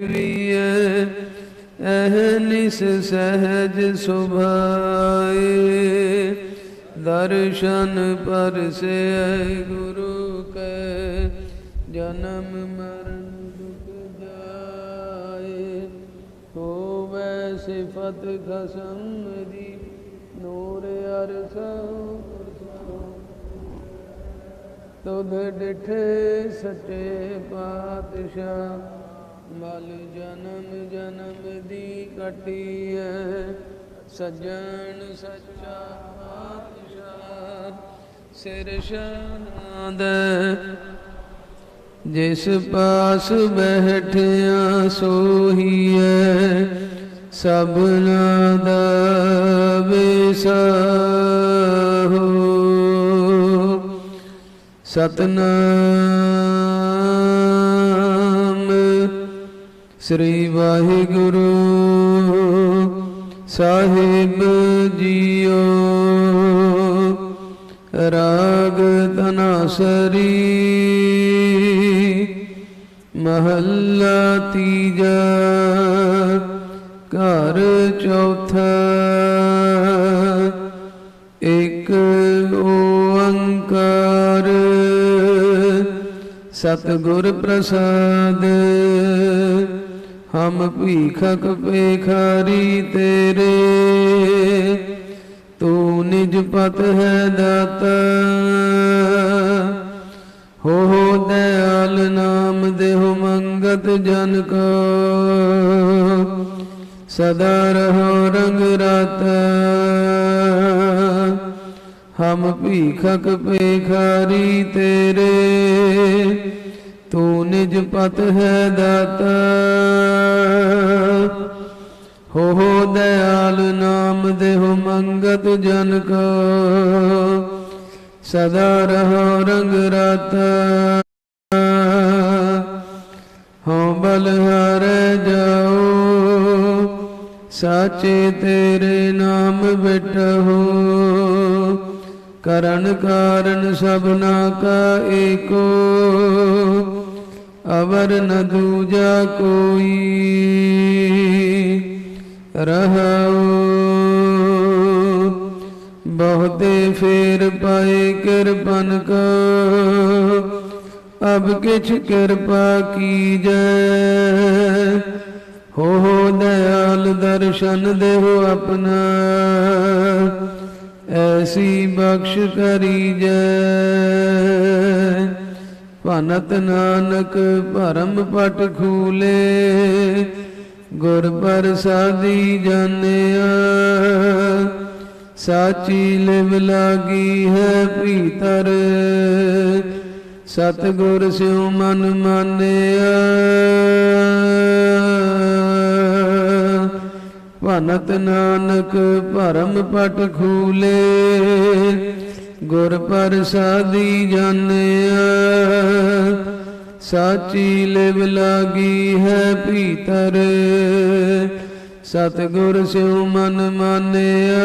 ਕਰੀਏ ਅਹਨਿਸ ਸਹਜ ਸੁਭਾਏ ਦਰਸ਼ਨ ਪਰਸੇ ਗੁਰੂ ਕੈ ਜਨਮ ਮਰਨ ਦੁਖ ਜਾਏ ਹੋਵੇ ਸਿਫਤ ਖਸਮ ਦੀ ਨੂਰ ਅਰਸੋਂ ਤੁਧ ਡਿਠੇ ਸੱਚੇ ਪਾਤਸ਼ਾਹ ਮਲ ਜਨਮ ਜਨਮ ਦੀ ਕਟੀਐ, ਸੱਜਣ ਸੱਚਾ ਪਾਤਸ਼ਾਹ, ਸਿਰ ਸ਼ਾਨਦ ਜਿਸ ਪਾਸ ਬੈਠਿਆ ਸੋਹੀਐ ਸਭਨਾ ਦਾ ਵਿਸਾਹੋ ਸਤਨਾਮ ਸ੍ਰੀ ਵਾਹਿਗੁਰੂ ਸਾਹਿਬ ਜੀਓ। ਰਾਗ ਤਨਾਸਰੀ ਮਹੱਲਾ ਤੀਜਾ ਘਰ ਚੌਥਾ ਇਕ ਓੰਕਾਰ ਸਤਿਗੁਰ ਪ੍ਰਸਾਦ ਹਮ ਭੀਖਕ ਪੇਖਾਰੀ ਤੇਰੇ, ਤੂੰ ਨਿਜ ਪਤ ਹੈ ਦਾਤਾ। ਹੋ ਹੋ ਦਇਆਲ ਨਾਮ ਦੇਹੁ ਮੰਗਤ ਜਨ ਕੋ। ਸਦਾ ਰਹੋ ਰੰਗ ਰਾਤਾ। ਹਮ ਭੀਖਕ ਪੇਖਾਰੀ ਤੇਰੇ ਤੂੰ ਨਿਜ ਪਤ ਹੈ ਦਾਤਾ। ਹੋ ਹੋ ਦਇਆਲ ਨਾਮ ਦੇਹੁ ਮੰਗਤ ਜਨ ਕੋ ਸਦਾ ਰਹੋ ਰੰਗ ਰਾਤਾ। ਹਉ ਬਲਹਾਰੇ ਜਾਓ। ਸਾਚੇ ਤੇਰੇ ਨਾਮ ਬਿਟਹੋ ਕਰਨ ਕਾਰਨ ਸਭਨਾ ਕਾ ਏਕੋ। ਅਵਰ ਨ ਦੂਜਾ ਕੋਈ ਰਹਾਉ। ਬਹੁਤੇ ਫੇਰ ਪਾਏ ਕਿਰਪਨ ਕੋ। ਅਬ ਕਿਛ ਕਿਰਪਾ ਕੀਜੈ। ਹੋ ਹੋ ਦਇਆਲ ਦਰਸ਼ਨ ਦੇਹੁ ਆਪਣਾ। ਐਸੀ ਬਖਸ਼ ਕਰੀਜੈ। ਭਨਤ ਨਾਨਕ ਭਰਮ ਪਟ ਖੂਲੇ, ਗੁਰ ਪ੍ਰਸਾਦੀ ਜਾਣਿਆ। ਸਾਚੀ ਲਿਵ ਲਾਗੀ ਹੈ ਭੀਤਰ, ਸਤਿਗੁਰ ਸਿਉ ਮਨ ਮਾਨਿਆ। ਭਨਤ ਨਾਨਕ ਭਰਮ ਪਟ ਖੂਲੇ ਗੁਰ ਪ੍ਰਸਾਦੀ ਜਾਣਿਆ ਸਾਚੀ ਲਿਵ ਲਾਗੀ ਹੈ ਭੀਤਰ। ਸਤਿਗੁਰ ਸਿਉ ਮਨ ਮਾਨਿਆ।